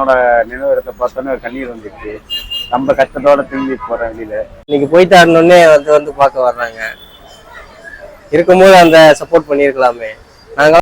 அண்ணனோட நினைவிடத்தை பார்த்தோன்னே கண்ணீர் வந்துச்சு ரொம்ப கஷ்டத்தோட திரும்பி போறேன் வெளியில இன்னைக்கு போயிட்டு போயிட்டாருன்னே வந்து வந்து பார்க்க வர்றாங்க. இருக்கும்போது அந்த சப்போர்ட் பண்ணியிருக்கலாமே. நாங்க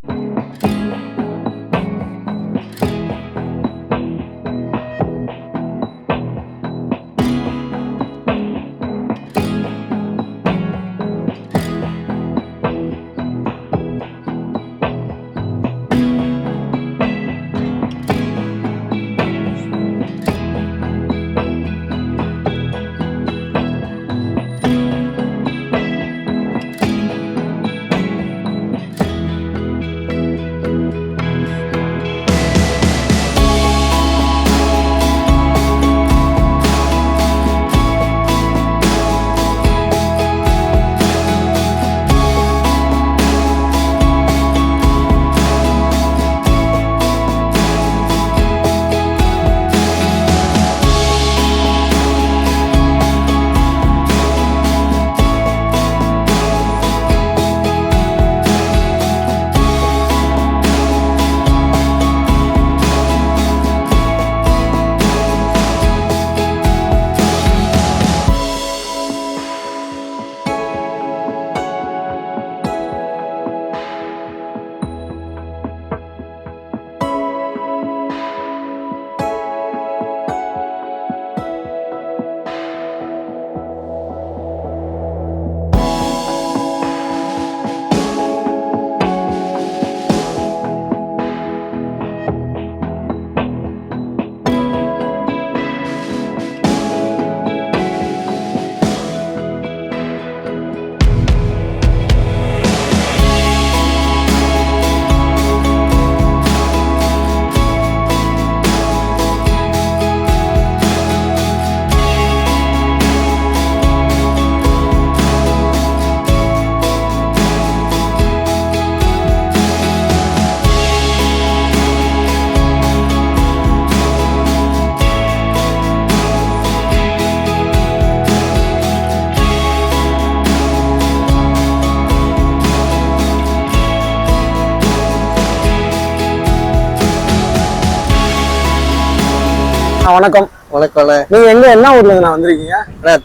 வணக்கம். வணக்கம்ண்ணே. நீங்க எங்க என்ன ஊர்ல இருந்து நான் வந்திருக்கீங்க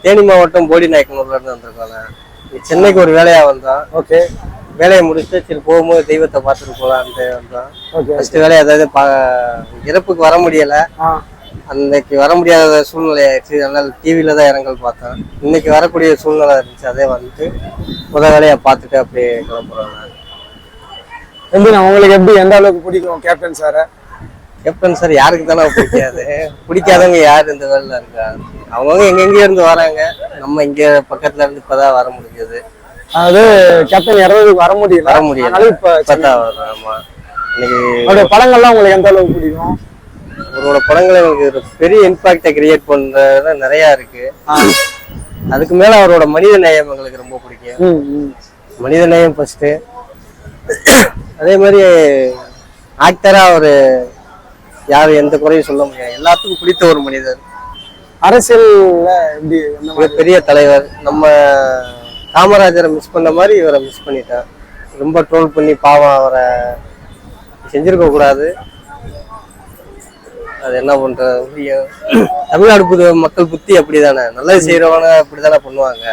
தேனி மாவட்டம் போடி நாயக்கனூர்ல இருந்து வந்திருக்கோண்ணே இங்க சென்னைக்கு ஒரு வேலையா வந்தோம் ஓகே. வேலையை முடிச்சுட்டு சரி போகும்போது தெய்வத்தை பார்த்துட்டு போகலான்ட்டு வந்தோம் ஃபர்ஸ்ட் வேலையை அதாவது பா இறப்புக்கு வர முடியல. அன்னைக்கு வர முடியாத சூழ்நிலை ஆயிடுச்சு அதனால டிவியில தான் இரங்கல் பார்த்தேன். இன்னைக்கு வரக்கூடிய சூழ்நிலை இருந்துச்சு அதே வந்துட்டு முத வேலையை பார்த்துட்டு அப்படியே கிளம்புறோம் எப்படி நான் உங்களுக்கு எப்படி எந்த அளவுக்கு பிடிக்கும் கேப்டன் சார? கேப்டன் சார் யாருக்கு தானே பிடிக்காது? பிடிக்காதவங்க யார் இந்த வேலையில் இருக்கா? அவங்கவுங்க எங்கெங்கேயோ இருந்து வராங்க. நம்ம இங்க பக்கத்துல இருந்து இப்பதான் வர முடிஞ்சது. அதாவது கேப்டன் இறந்ததுக்கு வர முடியல. வர முடியல. இப்ப இப்பதான் வர்றோம் ஆமா. இன்னைக்கு படங்கள்லாம் உங்களுக்கு எந்த அளவுக்கு பிடிக்கும்? அவரோட படங்கள் எனக்கு பெரிய இம்பாக்டை கிரியேட் பண்றது நிறைய இருக்கு. அதுக்கு மேல அவரோட மனித நேயம் எங்களுக்கு ரொம்ப பிடிக்கும். மனித நேயம் ஃபர்ஸ்ட் அதே மாதிரி ஆக்டரா ஒரு யாரும் எந்த குறையும் சொல்ல முடியாது. எல்லாத்துக்கும் பிடித்த ஒரு மனிதர். அரசியல்ல எப்படி மாதிரி? பெரிய தலைவர். நம்ம காமராஜரை மிஸ் பண்ண மாதிரி இவரை மிஸ் பண்ணிட்டேன். ரொம்ப ட்ரோல் பண்ணி பாவம் அவரை செஞ்சிருக்க கூடாது. அது என்ன பண்ற தமிழ்நாடு புது மக்கள் புத்தி அப்படிதானே? நல்லது செய்யறவங்க அப்படிதானே பண்ணுவாங்க.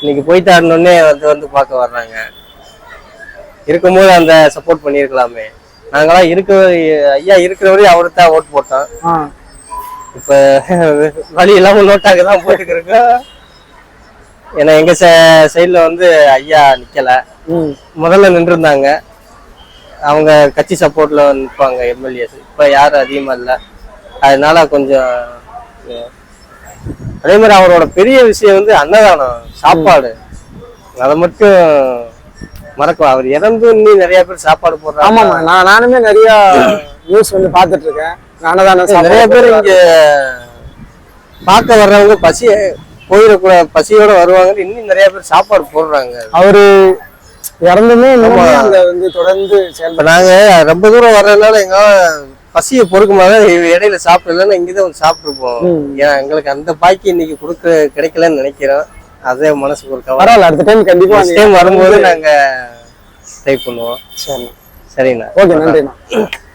இன்னைக்கு போயிட்டாருன்னொடனே வந்து வந்து பார்க்க வர்றாங்க. இருக்கும்போது அந்த சப்போர்ட் பண்ணியிருக்கலாமே. நாங்களாம் இருக்க ஐயா இருக்கிற வரையும் அவருக்கு தான் ஓட்டு போட்டோம் இப்ப வழி இல்லாம நோட்டாக தான் போயிட்டு இருக்கோம் ஏன்னா எங்க சைடுல வந்து ஐயா நிக்கல. முதல்ல நின்றுருந்தாங்க. அவங்க கட்சி சப்போர்ட்ல நிற்பாங்க எம்எல்ஏஸ் இப்ப யாரும் அதிகமா இல்ல. அதனால கொஞ்சம் அதே மாதிரி அவரோட பெரிய விஷயம் வந்து அன்னதானம் சாப்பாடு. அதை மட்டும் மறக்கும் அவர் இறந்து இன்னும் நிறைய பேர் சாப்பாடு போடுறாங்க. ஆமாமா நான் நானுமே நிறைய நியூஸ் வந்து பார்த்துட்டு இருக்கேன் நானதான நிறைய பேர் இங்க பார்க்க வர்றவங்க பசி போயிடக்கூட பசியோட வருவாங்கன்னு இன்னும் நிறைய பேர் சாப்பாடு போடுறாங்க. அவரு இறந்துமே ஆமா. அந்த வந்து தொடர்ந்து செயல்பட நாங்க ரொம்ப தூரம் வர்றதுனால எங்க பசியை பொறுக்குமாக இடையில சாப்பிடலன்னா இங்கதான் வந்து சாப்பிட்டுருப்போம். ம். ஏன்னா எங்களுக்கு அந்த பாக்கி இன்னைக்கு கொடுக்க கிடைக்கலன்னு நினைக்கிறோம். அதே மனசுக்கு ஒரு கவலை. பரவாயில்ல அடுத்த டைம் கண்டிப்பா Next time வரும்போது நாங்க ட்ரை பண்ணுவோம். சரி. சரிண்ணா. ஓகே நன்றிண்ணா.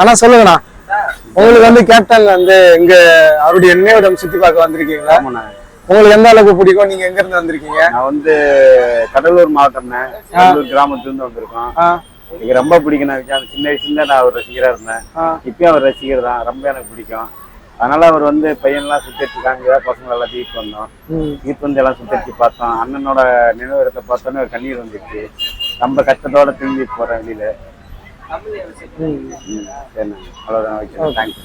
ஆனா சொல்லுங்கண்ணா. உங்களுக்கு வந்து கேப்டன் வந்து இங்க அவருடைய நினைவிடம் சுத்தி பார்க்க வந்திருக்கீங்களா? உங்களுக்கு எந்த அளவுக்கு பிடிக்கும்? நீங்க எங்க இருந்து வந்திருக்கீங்க? நான் வந்து கடலூர் கடலூர் கிராமத்துல இருந்து வந்திருக்கோம். எனக்கு ரொம்ப பிடிக்கும். நான் அந்த சின்ன வயசுல நான் அவர் ரசிகரா இருந்தேன். இப்பயும் அவர் ரசிகர் தான். ரொம்ப எனக்கு பிடிக்கும். அதனால அவர் வந்து பையன்லாம் சுத்தரிச்சு காமிக்க பசங்களை எல்லாம் தீர்த்து வந்தோம். தீர்த்து வந்து எல்லாம் சுத்தரிச்சு பார்த்தோம். அண்ணனோட நினைவிடத்தை பார்த்தோன்னே ஒரு கண்ணீர் வந்துச்சு ரொம்ப கஷ்டத்தோட திரும்பி போறேன் வெளியில. சரிண்ணா. அவ்வளோதான் வைக்கிறேன். தேங்க்யூ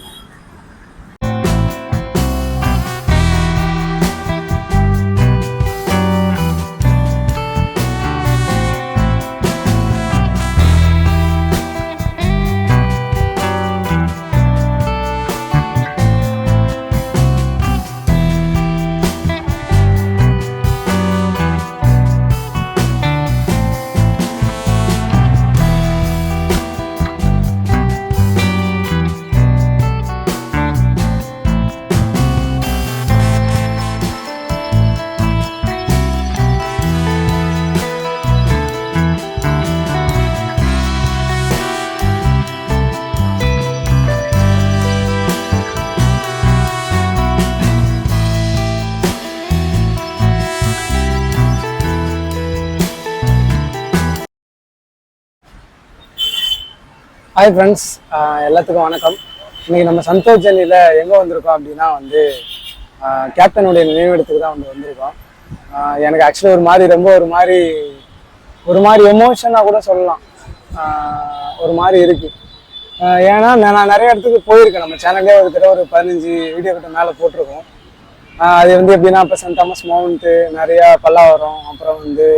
ஹாய் ஃப்ரெண்ட்ஸ் எல்லாத்துக்கும் வணக்கம். இன்றைக்கி நம்ம சந்தோஷ் ஜெர்னியில் எங்கே வந்திருக்கோம் அப்படின்னா வந்து கேப்டனுடைய நினைவிடத்துக்கு தான் வந்து வந்திருக்கோம். எனக்கு ஆக்சுவலி ஒரு மாதிரி ரொம்ப ஒரு மாதிரி ஒரு மாதிரி எமோஷனாக கூட சொல்லலாம். ஒரு மாதிரி இருக்குது ஏன்னா நான் நான் நிறைய இடத்துக்கு போயிருக்கேன். நம்ம சேனல்லே ஒரு தடவை ஒரு பதினஞ்சு வீடியோ கிட்ட மேலே போட்டிருக்கோம். அது வந்து எப்படின்னா இப்போ சென்ட் தாமஸ் மவுண்ட்டு நிறையா பல்லாவரம் அப்புறம் வந்து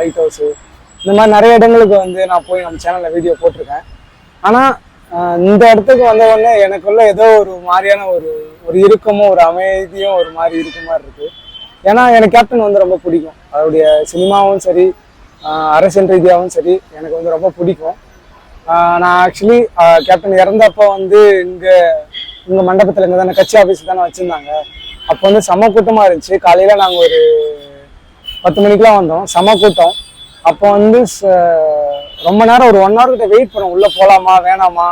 லைட் ஹவுஸு இந்த மாதிரி நிறைய இடங்களுக்கு வந்து நான் போய் நம்ம சேனலில் வீடியோ போட்டிருக்கேன். ஆனால் இந்த இடத்துக்கு வந்த உடனே எனக்குள்ள ஏதோ ஒரு மாதிரியான ஒரு ஒரு இறுக்கமும் ஒரு அமைதியும் ஒரு மாதிரி இருக்க மாதிரி இருக்கு. ஏன்னா எனக்கு கேப்டன் வந்து ரொம்ப பிடிக்கும். அவருடைய சினிமாவும் சரி அரசியல் ரீதியாகவும் சரி எனக்கு வந்து ரொம்ப பிடிக்கும். நான் ஆக்சுவலி கேப்டன் இறந்தப்போ வந்து இங்கே இங்கே மண்டபத்தில் இங்கே தானே கட்சி ஆஃபீஸ் தானே வச்சுருந்தாங்க. அப்போ வந்து செம கூட்டமாக இருந்துச்சு. காலையில் நாங்கள் ஒரு பத்து மணிக்கெலாம் வந்தோம். செம கூட்டம். அப்போ வந்து ச- ரொம்ப நேரம் ஒரு ஒன் ஹவர் கிட்ட வெயிட் பண்ண. உள்ளே போகலாமா வேணாமா?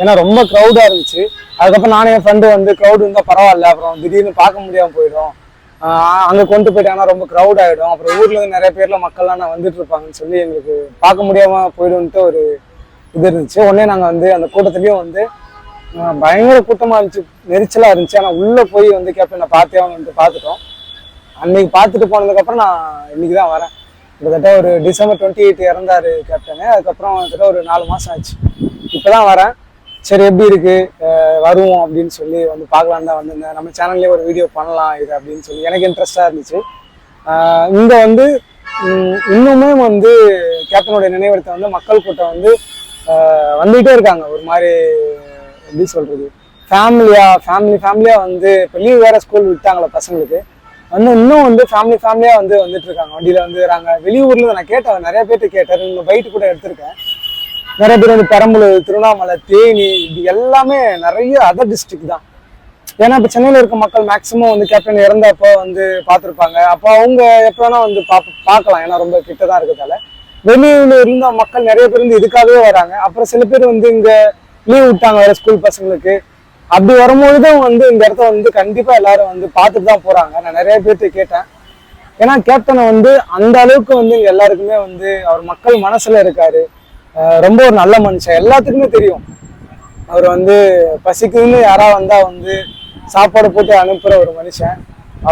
ஏன்னா ரொம்ப க்ரௌடாக இருந்துச்சு. அதுக்கப்புறம் நானே என் ஃப்ரெண்டு வந்து க்ரௌடு இருந்தால் பரவாயில்ல. அப்புறம் திடீர்னு பார்க்க முடியாமல் போயிடும். அங்கே கொண்டு போயிட்டாங்கன்னா ரொம்ப க்ரௌட் ஆகிடும் அப்புறம் ஊரில் வந்து நிறைய பேர்லாம் மக்கள்லாம் நான் வந்துட்டு இருப்பாங்கன்னு சொல்லி எங்களுக்கு பார்க்க முடியாமல் போயிடும்ட்டு ஒரு இது இருந்துச்சு. உடனே நாங்கள் வந்து அந்த கூட்டத்துலேயும் வந்து பயங்கர கூட்டமாக இருந்துச்சு. நெரிச்சலாக இருந்துச்சு. ஆனால் உள்ளே போய் வந்து கேப்டனை பார்த்தே வந்து பார்த்துட்டோம். அன்னைக்கு பார்த்துட்டு போனதுக்கப்புறம் நான் இன்னைக்கு தான் வரேன். கிட்டத்தட்ட ஒரு டிசம்பர் டுவெண்ட்டி எயிட் இறந்தாரு கேப்டனு அதுக்கப்புறம் கிட்டத்தட்ட ஒரு நாலு மாதம் ஆச்சு. இப்போ தான் வரேன். சரி எப்படி இருக்கு? வருவோம் அப்படின்னு சொல்லி வந்து பார்க்கலான்னு தான் வந்திருந்தேன். நம்ம சேனல்லே ஒரு வீடியோ பண்ணலாம் இது அப்படின்னு சொல்லி. எனக்கு இன்ட்ரெஸ்டாக இருந்துச்சு. இங்கே வந்து இன்னுமே வந்து கேப்டனுடைய நினைவிடத்தை வந்து மக்கள் கூட்டம் வந்து வந்துகிட்டே இருக்காங்க. ஒரு மாதிரி எப்படி சொல்கிறது ஃபேமிலியாக ஃபேமிலி ஃபேமிலியாக வந்து இப்போ லீவ் வேறு ஸ்கூல் விட்டாங்களே பசங்களுக்கு. வந்து இன்னும் வந்து ஃபேமிலி ஃபேமிலியாக வந்து வந்துட்டு இருக்காங்க வண்டியில் வந்து வராங்க வெளியூர்ல நான் கேட்டேன். நிறைய பேர்ட்ட கேட்டேன். ரெண்டு பைட்டு கூட எடுத்திருக்கேன். நிறைய பேர் வந்து பெரம்பலூர் திருவண்ணாமலை தேனி இது எல்லாமே நிறைய அதர் டிஸ்ட்ரிக்ட் தான். ஏன்னா இப்போ சென்னையில் இருக்க மக்கள் மேக்ஸிமம் வந்து கேப்டன் இறந்தப்போ வந்து பார்த்துருப்பாங்க. அப்போ அவங்க எப்போ வேணால் வந்து பா பார்க்கலாம். ஏன்னா ரொம்ப கிட்ட தான் இருக்கிறதால. வெளியூரில் இருந்த மக்கள் நிறைய பேர் வந்து இதுக்காகவே வராங்க. அப்புறம் சில பேர் வந்து இங்கே லீவ் விட்டாங்க வேறு ஸ்கூல் பசங்களுக்கு. அப்படி வரும்பொழுதும் வந்து இந்த இடத்த வந்து கண்டிப்பா எல்லாரும் வந்து பார்த்துட்டு தான் போறாங்க. நான் நிறைய பேர்த்து கேட்டேன். ஏன்னா கேப்டனை வந்து அந்த அளவுக்கு வந்து இங்க எல்லாருக்குமே வந்து அவர் மக்கள் மனசுல இருக்காரு. ரொம்ப ஒரு நல்ல மனுஷன். எல்லாத்துக்குமே தெரியும். அவர் வந்து பசிக்குதுன்னு யாரா வந்தா வந்து சாப்பாடு போட்டு அனுப்புற ஒரு மனுஷன்.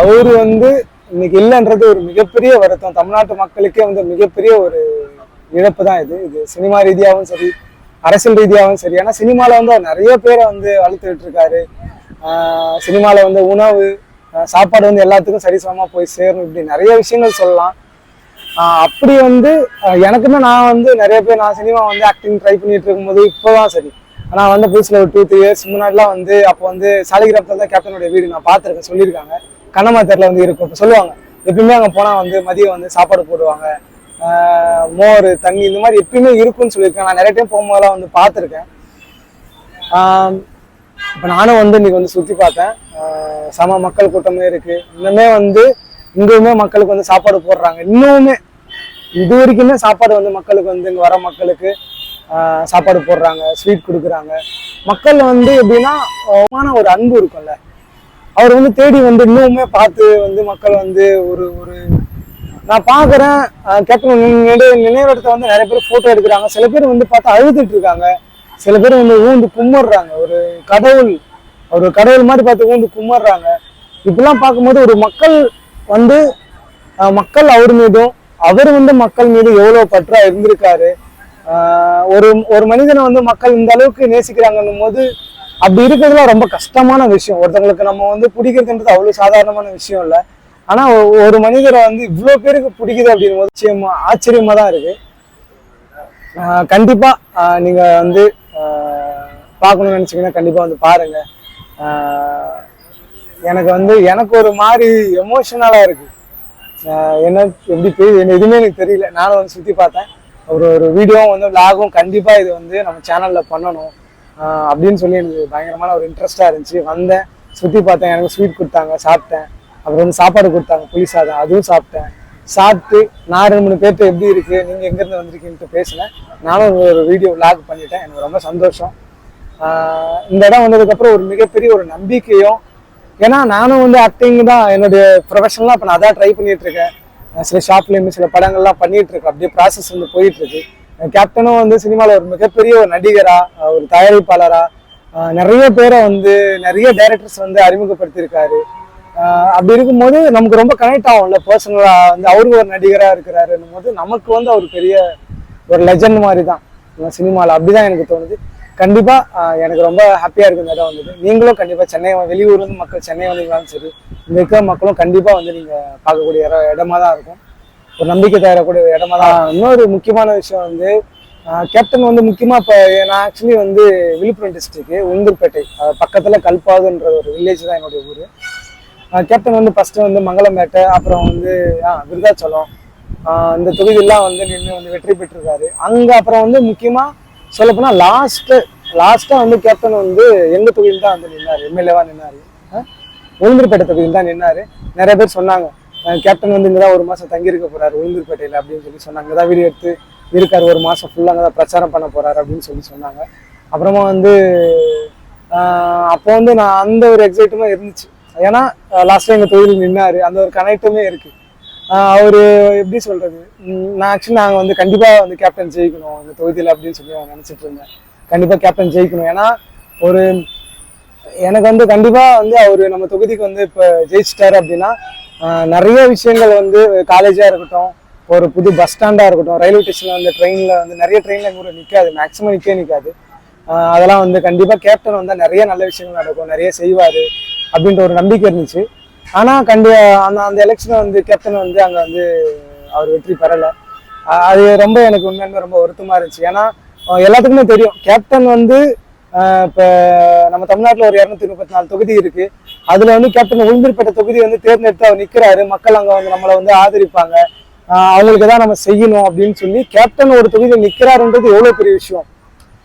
அவர் வந்து இன்னைக்கு இல்லைன்றது ஒரு மிகப்பெரிய வருத்தம். தமிழ்நாட்டு மக்களுக்கே வந்து மிகப்பெரிய ஒரு இழப்பு தான் இது. இது சினிமா ரீதியாகவும் சரி அரசியல் ரீதியாகவும் சரி. ஏன்னா சினிமாவில் வந்து அவர் நிறைய பேரை வந்து வளர்த்துக்கிட்டு இருக்காரு சினிமாவில் வந்து உணவு சாப்பாடு வந்து எல்லாத்துக்கும் சரிசமமாக போய் சேரணும். இப்படி நிறைய விஷயங்கள் சொல்லலாம். அப்படி வந்து எனக்குமே நான் வந்து நிறைய பேர் நான் சினிமா வந்து ஆக்டிங் ட்ரை பண்ணிட்டு இருக்கும்போது இப்போதான் சரி. நான் வந்து புதுசில் ஒரு டூ த்ரீ இயர்ஸ் முன்னாடிலாம் வந்து அப்போ வந்து சாலிகிராமத்தில் தான் கேப்டனுடைய வீடு நான் பார்த்துருக்கேன் சொல்லியிருக்காங்க. கண்ணமாத்தரில் தெருல வந்து இருக்கும். இப்போ சொல்லுவாங்க எப்பயுமே அங்கே போனால் வந்து மதியம் வந்து சாப்பாடு போடுவாங்க. மோர் தண்ணி இந்த மாதிரி எப்பயுமே இருக்கும்னு சொல்லியிருக்கேன். நான் நிறைய டைம் போகும்போதெல்லாம் வந்து பார்த்துருக்கேன். இப்போ நானும் வந்து இன்னைக்கு வந்து சுற்றி பார்த்தேன். சம மக்கள் கூட்டமே இருக்குது இன்னுமே வந்து இங்கேயுமே மக்களுக்கு வந்து சாப்பாடு போடுறாங்க. இன்னுமே இது வரைக்குமே சாப்பாடு வந்து மக்களுக்கு வந்து இங்கே வர மக்களுக்கு சாப்பாடு போடுறாங்க ஸ்வீட் கொடுக்குறாங்க. மக்கள் வந்து எப்படின்னா அஹ் ஒரு அன்பு இருக்கும்ல. அவர் வந்து தேடி வந்து இன்னுமே பார்த்து வந்து மக்கள் வந்து ஒரு ஒரு நான் பார்க்குறேன் கேப்டன் நினைவிடத்தை வந்து நிறைய பேர் ஃபோட்டோ எடுக்கிறாங்க. சில பேர் வந்து பார்த்தா அழுதுட்டு இருக்காங்க. சில பேர் வந்து ஊந்து கும்பிடுறாங்க ஒரு கடவுள் ஒரு கடவுள் மாதிரி பார்த்து ஊந்து கும்பிடுறாங்க இப்படிலாம் பார்க்கும்போது ஒரு மக்கள் வந்து மக்கள் அவர் மீதும் அவர் வந்து மக்கள் மீது எவ்வளோ பற்றா இருந்திருக்காரு. ஒரு ஒரு மனிதனை வந்து மக்கள் இந்த அளவுக்கு நேசிக்கிறாங்கன்னும் போது அப்படி இருக்கிறதுலாம் ரொம்ப கஷ்டமான விஷயம். ஒருத்தவங்களுக்கு நம்ம வந்து பிடிக்கிறதுன்றது அவ்வளோ சாதாரணமான விஷயம் இல்லை. ஆனால் ஒரு மனிதரை வந்து இவ்வளோ பேருக்கு பிடிக்குது அப்படின்னு போது நிச்சயமா ஆச்சரியமாக தான் இருக்கு கண்டிப்பா நீங்க வந்து பார்க்கணும்னு நினைச்சீங்கன்னா கண்டிப்பா வந்து பாருங்க. எனக்கு வந்து எனக்கு ஒரு மாதிரி எமோஷனலா இருக்கு. என்ன எப்படி பேர் என்ன எதுவுமே எனக்கு தெரியல. நானும் வந்து சுத்தி பார்த்தேன். ஒரு ஒரு வீடியோவும் வந்து லாகும் கண்டிப்பா இது வந்து நம்ம சேனல்ல பண்ணணும். அப்படின்னு சொல்லி எனக்கு பயங்கரமான ஒரு இன்ட்ரெஸ்டா இருந்துச்சு. வந்தேன் சுத்தி பார்த்தேன். எனக்கு ஸ்வீட் கொடுத்தாங்க சாப்பிட்டேன். அப்புறம் வந்து சாப்பாடு கொடுத்தாங்க புளி சாதம் அதுவும் சாப்பிட்டேன். சாப்பிட்டு நான் ரெண்டு மூணு பேர்த்து எப்படி இருக்கு நீங்க எங்க இருந்து வந்திருக்கீங்கன்ட்டு பேசினேன் நானும் ஒரு வீடியோ லாக் பண்ணிட்டேன் எனக்கு ரொம்ப சந்தோஷம். இந்த இடம் வந்ததுக்கப்புறம் ஒரு மிகப்பெரிய ஒரு நம்பிக்கையும் ஏன்னா நானும் வந்து ஆக்டிங் தான் என்னுடைய ப்ரொஃபஷனலாக இப்போ நான் அதான் ட்ரை பண்ணிட்டு இருக்கேன். சில ஷாப்லேயுமே சில படங்கள்லாம் பண்ணிட்டு இருக்கேன் அப்படியே ப்ராசஸ் வந்து போயிட்டு இருக்கு. கேப்டனும் வந்து சினிமாவில் ஒரு மிகப்பெரிய ஒரு நடிகரா ஒரு தயாரிப்பாளரா நிறைய பேரை வந்து நிறைய டைரக்டர்ஸ் வந்து அறிமுகப்படுத்தியிருக்காரு. அப்படி இருக்கும்போது நமக்கு ரொம்ப கனெக்ட் ஆகும்ல பர்சனலா வந்து அவருக்கு ஒரு நடிகராக இருக்கிறாருன்னும் போது நமக்கு வந்து அவர் பெரிய ஒரு லெஜண்ட் மாதிரி தான் சினிமாவில் அப்படிதான் எனக்கு தோணுது. கண்டிப்பா எனக்கு ரொம்ப ஹாப்பியா இருக்கு இந்த இடம் வந்தது. நீங்களும் கண்டிப்பா சென்னை வெளியூர்லேருந்து மக்கள் சென்னை வந்தீங்களாலும் சரி இங்க இருக்கிற மக்களும் கண்டிப்பா வந்து நீங்க பார்க்கக்கூடிய இடம் இடமா தான் இருக்கும். ஒரு நம்பிக்கை தரக்கூடிய இடமா தான் இன்னொரு முக்கியமான விஷயம் வந்து கேப்டன் வந்து முக்கியமா இப்போ நான் ஆக்சுவலி வந்து விழுப்புரம் டிஸ்ட்ரிக்ட் உந்தூர்பேட்டை அஹ் பக்கத்துல கல்பாதுன்ற ஒரு வில்லேஜ் தான் என்னுடைய ஊர். கேப்டன் வந்து ஃபஸ்ட்டு வந்து மங்களம்பேட்டை அப்புறம் வந்து ஆ, விருதாச்சலம். இந்த தொகுதியெல்லாம் வந்து நின்று வந்து வெற்றி பெற்றிருக்காரு. அங்கே அப்புறம் வந்து முக்கியமாக சொல்லப்போனால் லாஸ்ட்டு லாஸ்ட்டாக வந்து கேப்டன் வந்து எங்கள் தொகுதியில் தான் வந்து நின்னார்? எம்எல்ஏவாக நின்னார். உளுந்தூர்பேட்டை தொகுதியில் தான் நின்னார். நிறைய பேர் சொன்னாங்க கேப்டன் வந்து இங்கதான் ஒரு மாதம் தங்கியிருக்க போகிறார் உளுந்தூர்பேட்டையில் அப்படின்னு சொல்லி சொன்னாங்க. இங்கதான் வீடியோ எடுத்து இருக்கார் ஒரு மாதம் ஃபுல்லாக அங்கே தான் பிரச்சாரம் பண்ண போகிறார் அப்படின்னு சொல்லி சொன்னாங்க. அப்புறமா வந்து அப்போ வந்து நான் அந்த ஒரு எக்ஸைட்டுமாக இருந்துச்சு. ஏன்னா லாஸ்ட் எங்கள் தொழில் நின்னாரு. அந்த ஒரு கனெக்டுமே இருக்கு. அவர் எப்படி சொல்றது? நான் ஆக்சுவலி நாங்கள் வந்து கண்டிப்பாக வந்து கேப்டன் ஜெயிக்கணும். இந்த தொகுதியில் அப்படின்னு சொல்லி நான் நினச்சிட்டு இருந்தேன். கண்டிப்பாக கேப்டன் ஜெயிக்கணும். ஏன்னா ஒரு எனக்கு வந்து கண்டிப்பாக வந்து அவர் நம்ம தொகுதிக்கு வந்து இப்போ ஜெயிச்சிட்டாரு அப்படின்னா நிறைய விஷயங்கள் வந்து காலேஜாக இருக்கட்டும் ஒரு புது பஸ் ஸ்டாண்டாக இருக்கட்டும் ரயில்வே ஸ்டேஷனில் வந்து ட்ரெயினில் வந்து நிறைய ட்ரெயினில் கூட நிற்காது மேக்ஸிமம் நிற்கவே நிற்காது அதெல்லாம் வந்து கண்டிப்பாக கேப்டன் வந்தால் நிறைய நல்ல விஷயங்கள் நடக்கும். நிறைய செய்வார். அப்படின்ற ஒரு நம்பிக்கை இருந்துச்சு. ஆனா கண்டு அந்த அந்த எலெக்ஷனை வந்து கேப்டன் வந்து அங்க வந்து அவர் வெற்றி பெறல. அது ரொம்ப எனக்கு உண்மையுமே ரொம்ப வருத்தமா இருந்துச்சு. ஏன்னா எல்லாத்துக்குமே தெரியும். கேப்டன் வந்து இப்போ இப்ப நம்ம தமிழ்நாட்டுல ஒரு இருநூத்தி முப்பத்தி நாலு தொகுதி இருக்கு. அதுல வந்து கேப்டன் உளுந்தூர்பேட்டை தொகுதி வந்து தேர்ந்தெடுத்து அவர் நிக்கிறாரு. மக்கள் அங்க வந்து நம்மளை வந்து ஆதரிப்பாங்க. அவங்களுக்கு தான் நம்ம செய்யணும் அப்படின்னு சொல்லி கேப்டன் ஒரு தொகுதியில் நிக்கிறாருன்றது எவ்வளவு பெரிய விஷயம்.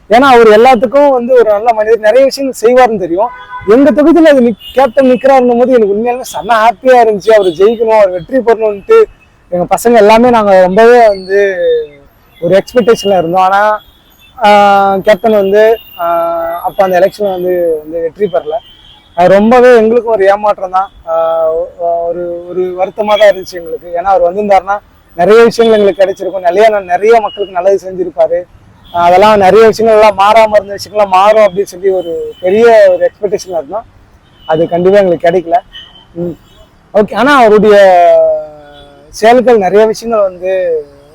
ஏன்னா அவர் எல்லாத்துக்கும் வந்து ஒரு நல்ல மனிதர். நிறைய விஷயங்கள் செய்வாருன்னு தெரியும். எங்க தொகுதியில் அது நிக்- கேப்டன் நிக்கிறாருன்னும் போது எனக்கு உண்மையாலுமே செம்ம ஹாப்பியா இருந்துச்சு. அவர் ஜெயிக்கணும் அவர் வெற்றி பெறணும்ட்டு எங்க பசங்க எல்லாமே நாங்க ரொம்பவே வந்து ஒரு எக்ஸ்பெக்டேஷன்ல இருந்தோம். ஆனா கேப்டன் வந்து ஆஹ் அப்ப அந்த எலெக்ஷன் வந்து வந்து வெற்றி பெறல. அது ரொம்பவே எங்களுக்கும் ஒரு ஏமாற்றம் தான். ஒரு ஒரு வருத்தமா தான் இருந்துச்சு எங்களுக்கு. ஏன்னா அவர் வந்திருந்தாருன்னா நிறைய விஷயங்கள் எங்களுக்கு கிடைச்சிருக்கும். நிறைய நிறைய மக்களுக்கு நல்லது செஞ்சிருப்பாரு. அதெல்லாம் நிறைய விஷயங்கள்லாம் எல்லாம் இருந்த விஷயங்கள்லாம் மாறும் அப்படின்னு சொல்லி ஒரு பெரிய ஒரு எக்ஸ்பெக்டேஷனாக இருந்தோம். அது கண்டிப்பாக எங்களுக்கு கிடைக்கல. ஓகே ஆனால் அவருடைய செயல்கள் நிறைய விஷயங்கள் வந்து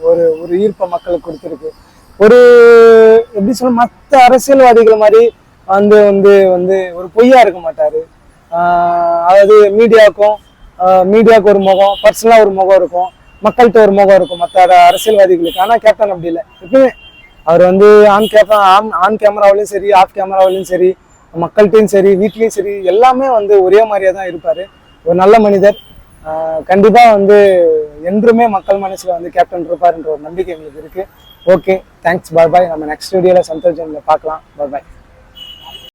ஒரு ஒரு ஈர்ப்பை மக்களுக்கு கொடுத்துருக்கு. ஒரு எப்படி சொல்ல மற்ற அரசியல்வாதிகள் மாதிரி வந்து வந்து வந்து ஒரு பொய்யா இருக்க மாட்டார். அதாவது மீடியாவுக்கும் மீடியாவுக்கு ஒரு முகம் பர்சனலாக ஒரு முகம் இருக்கும். மக்கள்கிட்ட ஒரு முகம் இருக்கும் மற்ற அரசியல்வாதிகளுக்கு. ஆனால் கேப்டன் அப்படி இல்லை. எப்பவுமே அவர் வந்து ஆன் கேமரா ஆன் ஆன் கேமராவிலையும் சரி ஆஃப் கேமராவிலையும் சரி மக்கள்கிட்டையும் சரி வீட்லேயும் சரி எல்லாமே வந்து ஒரே மாதிரியே தான் இருப்பார். ஒரு நல்ல மனிதர். கண்டிப்பாக வந்து என்றுமே மக்கள் மனசில் வந்து கேப்டன் இருப்பார்ன்ற ஒரு நம்பிக்கை எங்களுக்கு இருக்குது ஓகே தேங்க்ஸ் பாய் பாய் நம்ம நெக்ஸ்ட் வீடியோவில் சந்தோஷ் பார்க்கலாம். பாய் பாய்